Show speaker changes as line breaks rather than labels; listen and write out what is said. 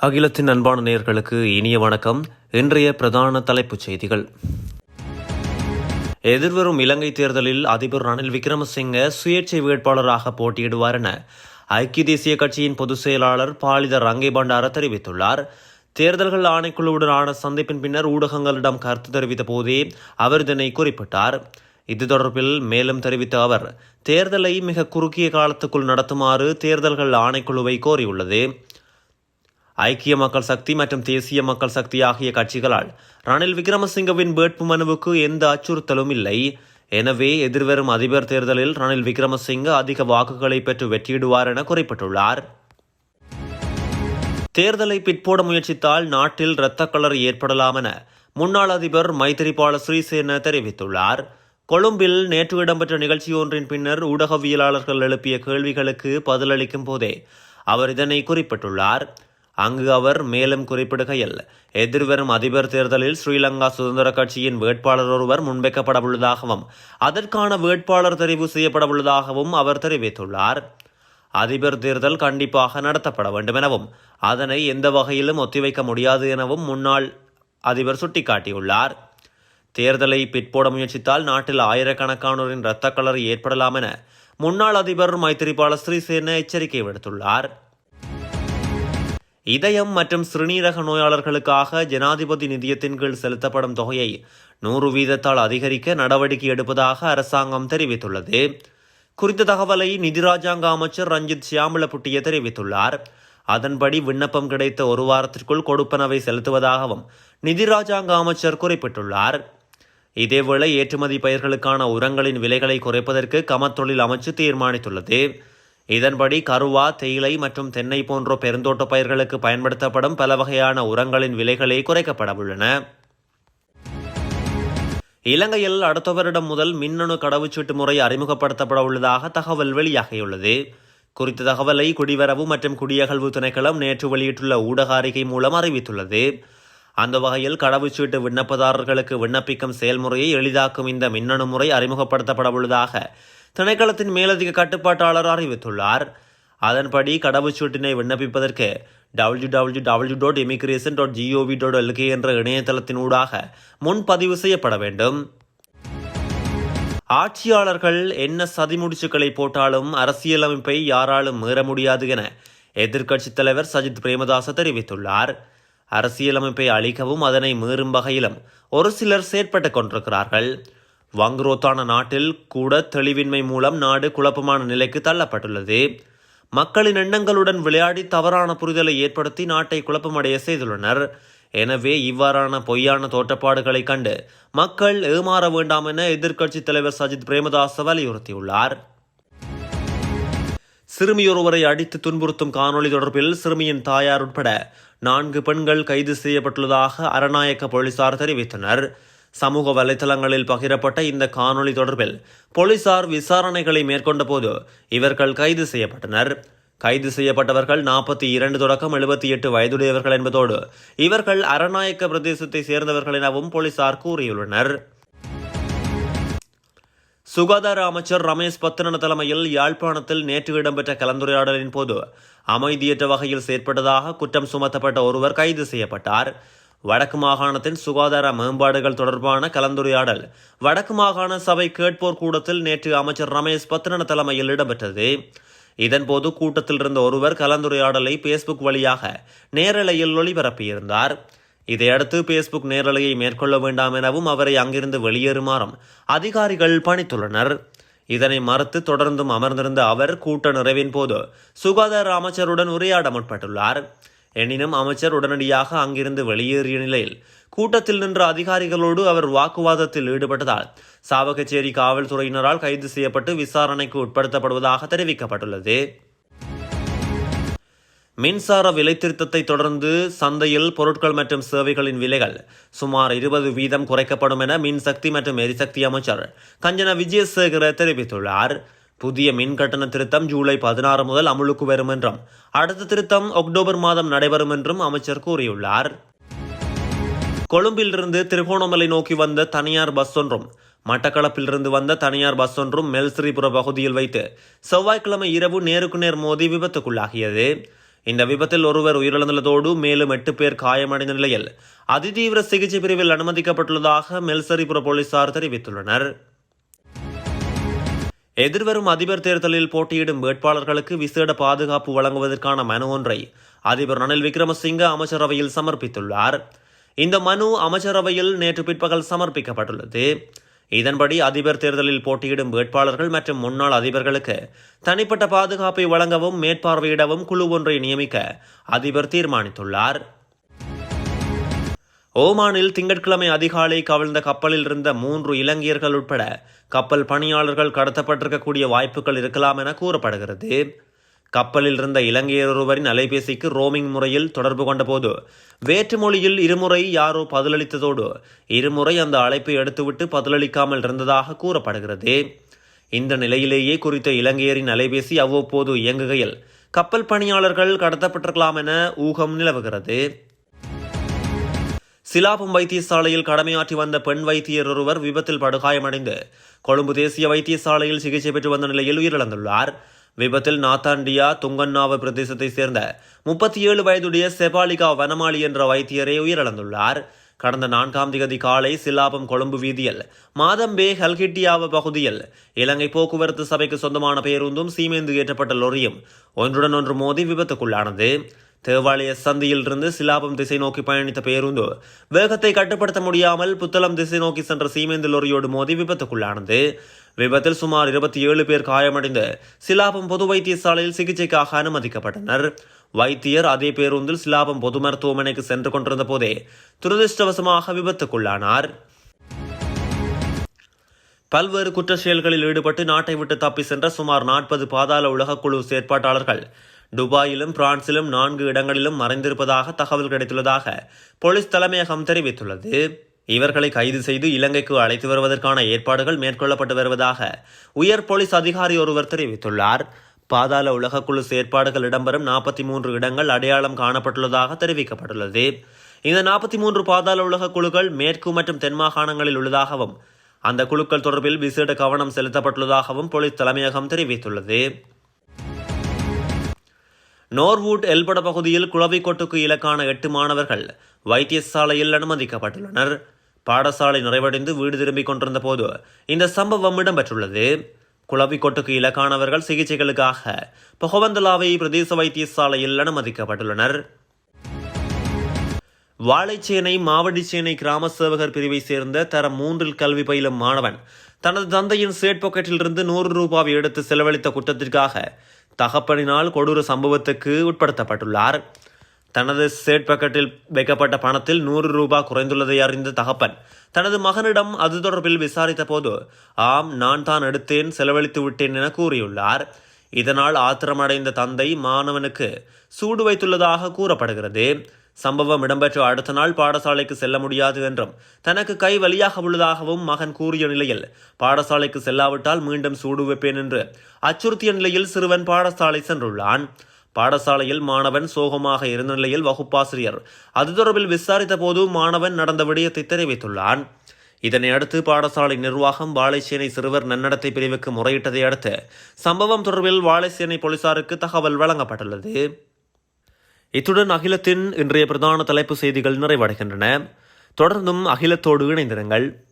அகிலத்தின் அன்பான நேர்களுக்கு இனிய வணக்கம். இன்றைய பிரதான தலைப்புச் செய்திகள். எதிர்வரும் இலங்கை தேர்தலில் அதிபர் ரணில் விக்ரமசிங்க சுயேட்சை வேட்பாளராக போட்டியிடுவார் என ஐக்கிய தேசிய கட்சியின் பொதுச் செயலாளர் பாலித ரங்கே பண்டார தெரிவித்துள்ளார். தேர்தல்கள் ஆணைக்குழுவுடனான சந்திப்பின் பின்னர் ஊடகங்களிடம் கருத்து தெரிவித்த போதே அவர் இதனை குறிப்பிட்டார். இது தொடர்பில் மேலும் தெரிவித்த அவர் தேர்தலை மிக குறுகிய காலத்துக்குள் நடத்துமாறு தேர்தல்கள் ஆணைக்குழுவை கோரியுள்ளது. ஐக்கிய மக்கள் சக்தி மற்றும் தேசிய மக்கள் சக்தி ஆகிய கட்சிகளால் ரணில் விக்ரமசிங்கவின் வேட்பு மனுவுக்கு எந்த அச்சுறுத்தலும் இல்லை. எனவே எதிர்வரும் அதிபர் தேர்தலில் ரணில் விக்ரமசிங்க அதிக வாக்குகளை பெற்று வெற்றியிடுவார் என குறிப்பிட்டுள்ளார். தேர்தலை பிற்போட முயற்சித்தால் நாட்டில் இரத்த கலர் ஏற்படலாம் என முன்னாள் அதிபர் மைத்திரிபால ஸ்ரீசேன தெரிவித்துள்ளார். கொழும்பில் நேற்று இடம்பெற்ற நிகழ்ச்சி ஒன்றின் பின்னர் ஊடகவியலாளர்கள் எழுப்பிய கேள்விகளுக்கு பதிலளிக்கும் போதே அவர் இதனை குறிப்பிட்டுள்ளார். அங்கு அவர் மேலும் குறிப்பிடுகையில் எதிர்வரும் அதிபர் தேர்தலில் ஸ்ரீலங்கா சுதந்திர கட்சியின் வேட்பாளர் ஒருவர் முன்வைக்கப்படவுள்ளதாகவும் அதற்கான வேட்பாளர் தெரிவு செய்யப்படவுள்ளதாகவும் அவர் தெரிவித்துள்ளார். அதிபர் தேர்தல் கண்டிப்பாக நடத்தப்பட வேண்டும் எனவும் அதனை எந்த வகையிலும் ஒத்திவைக்க முடியாது எனவும் முன்னாள் அதிபர் சுட்டிக்காட்டியுள்ளார். தேர்தலை பிற்போட முயற்சித்தால் நாட்டில் ஆயிரக்கணக்கானோரின் இரத்த கலர் ஏற்படலாம் என முன்னாள் அதிபர் மைத்திரிபால ஸ்ரீசேன எச்சரிக்கை விடுத்துள்ளார். இதயம் மற்றும் சிறுநீரக நோயாளர்களுக்காக ஜனாதிபதி நிதியத்தின் கீழ் செலுத்தப்படும் தொகையை நூறு வீதத்தால் அதிகரிக்க நடவடிக்கை எடுப்பதாக அரசாங்கம் தெரிவித்துள்ளது. குறித்த தகவலை நிதி ராஜாங்க அமைச்சர் ரஞ்சித் சியாமலப்புட்டிய தெரிவித்துள்ளார். அதன்படி விண்ணப்பம் கிடைத்த ஒரு வாரத்திற்குள் கொடுப்பனவை செலுத்துவதாகவும் நிதி ராஜாங்க அமைச்சர் குறிப்பிட்டுள்ளார். இதேவேளை ஏற்றுமதி பயிர்களுக்கான உரங்களின் விலைகளை குறைப்பதற்கு கமத்தொழில் அமைச்சு தீர்மானித்துள்ளது. இதன்படி கருவா தேயிலை மற்றும் தென்னை போன்ற பெருந்தோட்ட பயிர்களுக்கு பயன்படுத்தப்படும் பல வகையான உரங்களின் விலைகளே குறைக்கப்பட உள்ளன. இலங்கையில் அடுத்த வருடம் முதல் மின்னணு கடவுச்சீட்டு முறை அறிமுகப்படுத்தப்பட உள்ளதாக தகவல் வெளியாகியுள்ளது. குறித்த தகவலை குடிவரவு மற்றும் குடியகழ்வு திணைக்களம் நேற்று வெளியிட்டுள்ள ஊடக அறிக்கை மூலம் அறிவித்துள்ளது. அந்த வகையில் கடவுச்சீட்டு விண்ணப்பதாரர்களுக்கு விண்ணப்பிக்கும் செயல்முறையை எளிதாக்கும் இந்த மின்னணு முறை அறிமுகப்படுத்தப்பட உள்ளதாக திணைக்களத்தின் மேலதிக கட்டுப்பாட்டாளர் அறிவித்துள்ளார். அதன்படி கடவுச்சீட்டினை விண்ணப்பிப்பதற்கு W W W dot immigration dot GOV dot LK என்ற இணையதளத்தின் ஊடாக முன்பதிவு செய்யப்பட வேண்டும். ஆட்சியாளர்கள் என்ன சதிமுடிச்சுக்களை போட்டாலும் அரசியலமைப்பை யாராலும் மீற முடியாது என எதிர்க்கட்சித் தலைவர் சஜித் பிரேமதாச தெரிவித்துள்ளார். அரசியலமைப்பை அழிக்கவும் அதனை மீறும் வகையிலும் ஒரு சிலர் செயற்பட்டுக் கொண்டிருக்கிறார்கள். வங்குரோத்தான நாட்டில் கூட தெளிவின்மை மூலம் நாடு குழப்பமான நிலைக்கு தள்ளப்பட்டுள்ளது. மக்களின் எண்ணங்களுடன் விளையாடி தவறான புரிதலை ஏற்படுத்தி நாட்டை குழப்பமடைய செய்துள்ளனர். எனவே இவ்வாறான பொய்யான தோற்றப்பாடுகளை கண்டு மக்கள் ஏமாற வேண்டாம் என எதிர்க்கட்சித் தலைவர் சஜித் பிரேமதாச வலியுறுத்தியுள்ளார். சிறுமியொருவரை அடித்து துன்புறுத்தும் காணொளி தொடர்பில் சிறுமியின் தாயார் உட்பட நான்கு பெண்கள் கைது செய்யப்பட்டுள்ளதாக அரநாயக்க போலீசார் தெரிவித்தனர். சமூக வலைதளங்களில் பகிரப்பட்ட இந்த காணொளி தொடர்பில் போலீசார் விசாரணைகளை மேற்கொண்ட போது இவர்கள் கைது செய்யப்பட்டனர். கைது செய்யப்பட்டவர்கள் நாற்பத்தி இரண்டு தொடக்கம் எழுபத்தி எட்டு வயதுடையவர்கள் என்பதோடு இவர்கள் அரநாயக்க பிரதேசத்தை சேர்ந்தவர்கள் எனவும் போலீசார் கூறியுள்ளனர். சுகாதார அமைச்சர் ரமேஷ் பத்திரன தலைமையில் யாழ்ப்பாணத்தில் நேற்று இடம்பெற்ற கலந்துரையாடலின் போது அமைதியற்ற வகையில் செயற்பட்டதாக குற்றம் சுமத்தப்பட்ட ஒருவர் கைது செய்யப்பட்டார். வடக்கு மாகாணத்தின் சுகாதார மேம்பாடுகள் தொடர்பான கலந்துரையாடல் வடக்கு மாகாண சபை கேட்போர் கூடத்தில் நேற்று அமைச்சர் ரமேஷ் பத்ரன தலைமையில் இடம்பெற்றது. இதன்போது கூட்டத்தில் இருந்த ஒருவர் கலந்துரையாடலை பேஸ்புக் வழியாக நேரலையில் ஒளிபரப்பியிருந்தார். இதையடுத்து பேஸ்புக் நேரலையை மேற்கொள்ள வேண்டாம் எனவும் அவரை அங்கிருந்து வெளியேறுமாறும் அதிகாரிகள் பணித்துள்ளனர். இதனை மறுத்து தொடர்ந்தும் அமர்ந்திருந்த அவர் கூட்ட நிறைவின் போது சுகாதார அமைச்சருடன் உரையாட முற்பட்டுள்ளார். எனினும் அமைச்சர் உடனடியாக அங்கிருந்து வெளியேறிய நிலையில் கூட்டத்தில் நின்ற அதிகாரிகளோடு அவர் வாக்குவாதத்தில் ஈடுபட்டதால் சாவகச்சேரி காவல்துறையினரால் கைது செய்யப்பட்டு விசாரணைக்கு உட்படுத்தப்படுவதாக தெரிவிக்கப்பட்டுள்ளது. மின்சார விலை திருத்தத்தை தொடர்ந்து சந்தையில் பொருட்கள் மற்றும் சேவைகளின் விலைகள் சுமார் இருபது வீதம் குறைக்கப்படும் என மின்சக்தி மற்றும் எரிசக்தி அமைச்சர் கஞ்சன விஜயசேகர தெரிவித்துள்ளார். புதிய மின் கட்டண திருத்தம் ஜூலை பதினாறு முதல் அமலுக்கு வரும் என்றும் அடுத்த திருத்தம் அக்டோபர் மாதம் நடைபெறும் என்றும் அமைச்சர் கூறியுள்ளார். கொழும்பிலிருந்து திருகோணமலை நோக்கி வந்த தனியார் பஸ் ஒன்றும் மட்டக்களப்பிலிருந்து வந்த தனியார் பஸ் ஒன்றும் மெல்ஸ்ரீபுர பகுதியில் வைத்து செவ்வாய்க்கிழமை இரவு நேருக்கு நேர் மோதி விபத்துக்குள்ளாகியது. இந்த விபத்தில் ஒருவர் உயிரிழந்துள்ளதோடு மேலும் எட்டு பேர் காயமடைந்த நிலையில் அதிதீவிர சிகிச்சை பிரிவில் அனுமதிக்கப்பட்டுள்ளதாக மெல்சரிபுர போலீசார் தெரிவித்துள்ளனர். எதிர்வரும் அதிபர் தேர்தலில் போட்டியிடும் வேட்பாளர்களுக்கு விசேட பாதுகாப்பு வழங்குவதற்கான மனு ஒன்றை அதிபர் ரணில் விக்ரமசிங்க அமைச்சரவையில் சமர்ப்பித்துள்ளார். இந்த மனு அமைச்சரவையில் நேற்று பிற்பகல் சமர்ப்பிக்கப்பட்டுள்ளது. இதன்படி அதிபர் தேர்தலில் போட்டியிடும் வேட்பாளர்கள் மற்றும் முன்னாள் அதிபர்களுக்கு தனிப்பட்ட பாதுகாப்பை வழங்கவும் மேற்பார்வையிடவும் குழு ஒன்றை நியமிக்க அதிபர் தீர்மானித்துள்ளார். ஓமானில் திங்கட்கிழமை அதிகாலை கவிழ்ந்த கப்பலில் இருந்த மூன்று இலங்கையர்கள் உட்பட கப்பல் பணியாளர்கள் கடத்தப்பட்டிருக்கக்கூடிய வாய்ப்புகள் இருக்கலாம் என கூறப்படுகிறது. கப்பலில் இருந்த இலங்கையர் ஒருவரின் அலைபேசிக்கு ரோமிங் முறையில் தொடர்பு கொண்டபோது வேற்று மொழியில் இருமுறை யாரோ பதிலளித்ததோடு இருமுறை அந்த அழைப்பை எடுத்துவிட்டு பதிலளிக்காமல் இருந்ததாக கூறப்படுகிறது. இந்த நிலையிலேயே குறித்த இலங்கையரின் அலைபேசி அவ்வப்போது இயங்குகையில் கப்பல் பணியாளர்கள் கடத்தப்பட்டிருக்கலாம் என ஊகம் நிலவுகிறது. சிலாபம் வைத்தியசாலையில் கடமையாற்றி வந்த பெண் வைத்தியர் ஒருவர் விபத்தில் படுகாயமடைந்து கொழும்பு தேசிய வைத்தியசாலையில் சிகிச்சை பெற்று வந்த நிலையில் உயிரிழந்துள்ளார். விபத்தில் நாத்தாண்டியா துங்கன்னாவு பிரதேசத்தைச் சேர்ந்த முப்பத்தி ஏழு வயதுடைய செபாலிகா வனமாளி என்ற வைத்தியரே உயிரிழந்துள்ளார். கடந்த நான்காம் திகதி காலை சில்லாபம் கொழும்பு வீதியில் மாதம்பே ஹல்கிட்டியாவ பகுதியில் இலங்கை போக்குவரத்து சபைக்கு சொந்தமான பேருந்தும் சீமேந்து ஏற்றப்பட்ட லொரியும் ஒன்றுடன் ஒன்று மோதி விபத்துக்குள்ளானது. தேவாலய சந்தியில் இருந்து சிலாபம் திசை நோக்கி பயணித்த பேருந்து வேகத்தை கட்டுப்படுத்த முடியாமல் புத்தளம் திசை நோக்கி சென்ற சீமேந்து லொரியோடு மோதி விபத்துக்குள்ளானது. விபத்தில் சுமார் இருபத்தி ஏழு பேர் காயமடைந்து சிலாபம் பொது வைத்தியசாலையில் சிகிச்சைக்காக அனுமதிக்கப்பட்டனர். வைத்தியர் அதே பேருந்தில் சிலாபம் பொது மருத்துவமனைக்கு சென்று கொண்டிருந்த போதே துரதிருஷ்டவசமாக விபத்துக்குள்ளானார். பல்வேறு குற்ற செயல்களில் ஈடுபட்டு நாட்டை விட்டு தப்பி சென்ற சுமார் நாற்பது பாதாள உலகக்குழு செயற்பாட்டாளர்கள் துபாயிலும் பிரான்சிலும் நான்கு இடங்களிலும் மறைந்திருப்பதாக தகவல் கிடைத்துள்ளதாக போலீஸ் தலைமையகம் தெரிவித்துள்ளது. இவர்களை கைது செய்து இலங்கைக்கு அழைத்து வருவதற்கான ஏற்பாடுகள் மேற்கொள்ளப்பட்டு வருவதாக உயர் போலீஸ் அதிகாரி ஒருவர் தெரிவித்துள்ளார். பாதாள உலகக்குழு செயற்பாடுகள் இடம்பெறும் நாற்பத்தி மூன்று இடங்கள் அடையாளம் காணப்பட்டுள்ளதாக தெரிவிக்கப்பட்டுள்ளது. இந்த நாற்பத்தி மூன்று பாதாள உலக குழுக்கள் மேற்கு மற்றும் தென் மாகாணங்களில் உள்ளதாகவும் அந்த குழுக்கள் தொடர்பில் விசேட கவனம் செலுத்தப்பட்டுள்ளதாகவும் போலீஸ் தலைமையகம் தெரிவித்துள்ளது. நோர்வூட் எல்பட பகுதியில் குளவிக்கொட்டுக்கு இலக்கான எட்டு மாணவர்கள் வைத்தியசாலையில் அனுமதிக்கப்பட்டுள்ளனர். பாடசாலை நிறைவடைந்து வீடு திரும்பிக் கொண்டிருந்த போது இந்த சம்பவம் இடம்பெற்றுள்ளது. குழவிக்கொட்டுக்கு இலக்கானவர்கள் சிகிச்சைகளுக்காக பொகவந்தலாவை பிரதேச வைத்தியசாலையில் அனுமதிக்கப்பட்டுள்ளனர். வாழைச்சேனை மாவடிச்சேனை கிராம சேவகர் பிரிவை சேர்ந்த தரம் மூன்றில் கல்வி பயிலும் மாணவன் தனது தந்தையின் சேட் பாக்கெட்டிலிருந்து நூறு ரூபாவை எடுத்து செலவழித்த குற்றத்திற்காக தகப்பனினால் கொடூர சம்பவத்துக்கு உட்படுத்தப்பட்டுள்ளார். தனது சேட் பக்கெட்டில் வைக்கப்பட்ட பணத்தில் நூறு ரூபாய் குறைந்துள்ளதை அறிந்த தகப்பன் தனது மகனிடம் அது தொடர்பில் விசாரித்த போது ஆம் நான் தான் எடுத்தேன் செலவழித்து விட்டேன் என கூறியுள்ளார். இதனால் ஆத்திரமடைந்த தந்தை மாணவனுக்கு சூடு வைத்துள்ளதாக கூறப்படுகிறது. சம்பவம் இடம்பெற்ற அடுத்த நாள் பாடசாலைக்கு செல்ல முடியாது என்றும் தனக்கு கை வலியாக உள்ளதாகவும் மகன் கூறிய நிலையில் பாடசாலைக்கு செல்லாவிட்டால் மீண்டும் சூடு வைப்பேன் என்று அச்சுறுத்திய நிலையில் சிறுவன் பாடசாலை சென்றுள்ளான். பாடசாலையில் மாணவன் சோகமாக இருந்த நிலையில் வகுப்பாசிரியர் அது தொடர்பில் விசாரித்த போது மாணவன் நடந்த விடயத்தை தெரிவித்துள்ளான். இதனை அடுத்து பாடசாலை நிர்வாகம் வாழைச்சேனை சிறுவர் நன்னடத்தை பிரிவுக்கு முறையிட்டதை அடுத்து சம்பவம் தொடர்பில் வாழைச்சேனை போலீசாருக்கு தகவல் வழங்கப்பட்டுள்ளது. இத்துடன் அகிலத்தின் இன்றைய பிரதான தலைப்பு செய்திகள் நிறைவடைகின்றன. தொடர்ந்தும் அகிலத்தோடு இணைந்திருங்கள்.